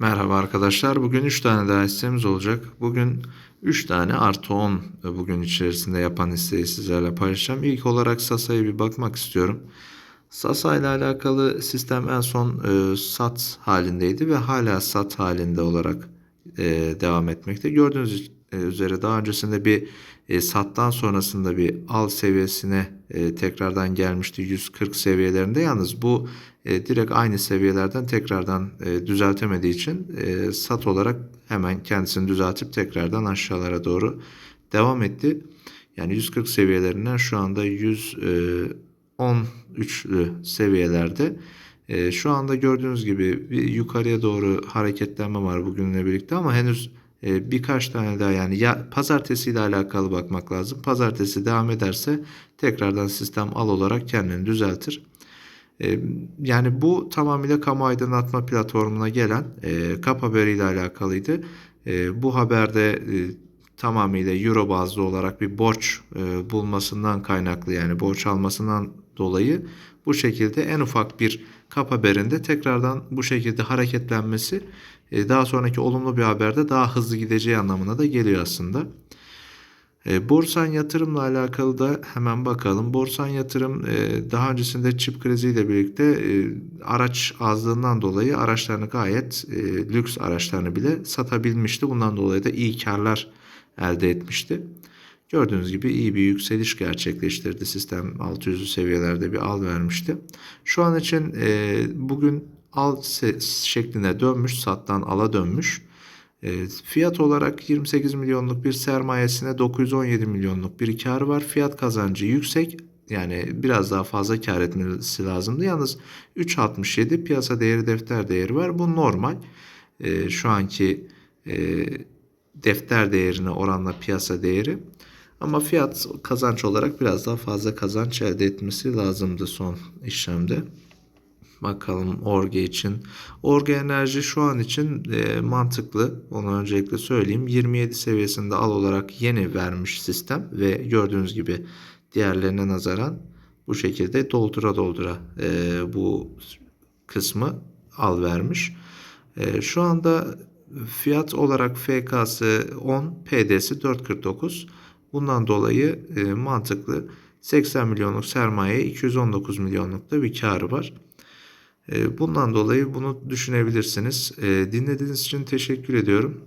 Merhaba arkadaşlar. Bugün 3 tane daha hissemiz olacak. Bugün 3 tane artı 10 bugün içerisinde yapan hisseyi sizlerle paylaşacağım. İlk olarak Sasa'ya bir bakmak istiyorum. Sasa ile alakalı sistem en son e, sat halindeydi ve hala sat halinde olarak e, devam etmekte. Gördüğünüz üzere daha öncesinde bir e, sattan sonrasında bir al seviyesine e, tekrardan gelmişti 140 seviyelerinde. Yalnız bu e, direkt aynı seviyelerden tekrardan e, düzeltemediği için e, sat olarak hemen kendisini düzeltip tekrardan aşağılara doğru devam etti. Yani 140 seviyelerinden şu anda 113'lü seviyelerde. E, şu anda gördüğünüz gibi bir yukarıya doğru hareketlenme var bugünle birlikte ama henüz e, birkaç tane daha yani ya pazartesi ile alakalı bakmak lazım. Pazartesi devam ederse tekrardan sistem al olarak kendini düzeltir. E, yani bu tamamıyla kamu aydınlatma platformuna gelen e, kap haberiyle alakalıydı. E, bu haberde e, tamamıyla euro bazlı olarak bir borç e, bulmasından kaynaklı yani borç almasından dolayı bu şekilde en ufak bir kap haberinde tekrardan bu şekilde hareketlenmesi e, daha sonraki olumlu bir haberde daha hızlı gideceği anlamına da geliyor aslında. E, Borsan yatırımla alakalı da hemen bakalım. Borsan yatırım e, daha öncesinde çip kriziyle birlikte araç azlığından dolayı araçlarını gayet lüks araçlarını bile satabilmişti. Bundan dolayı da iyi karlar elde etmişti. Gördüğünüz gibi iyi bir yükseliş gerçekleştirdi. Sistem 600'lü seviyelerde bir al vermişti. Şu an için e, bugün al şekline dönmüş, sattan ala dönmüş. E, fiyat olarak 28 milyonluk bir sermayesine 917 milyonluk bir kar var. Fiyat kazancı yüksek. Yani biraz daha fazla kar etmesi lazımdı. Yalnız 3.67 piyasa değeri defter değeri var. Bu normal. E, şu anki e, defter değerine oranla piyasa değeri. Ama fiyat kazanç olarak biraz daha fazla kazanç elde etmesi lazımdı son işlemde. Bakalım Orge için. Orge Enerji şu an için e, mantıklı. Onu öncelikle söyleyeyim. 27 seviyesinde al olarak yeni vermiş sistem ve gördüğünüz gibi diğerlerine nazaran bu şekilde doldura doldura e, bu kısmı al vermiş. E, şu anda fiyat olarak FK'sı 10, PD'si 4.49. Bundan dolayı e, mantıklı 80 milyonluk sermaye 219 milyonluk da bir karı var. E, bundan dolayı bunu düşünebilirsiniz. E, dinlediğiniz için teşekkür ediyorum.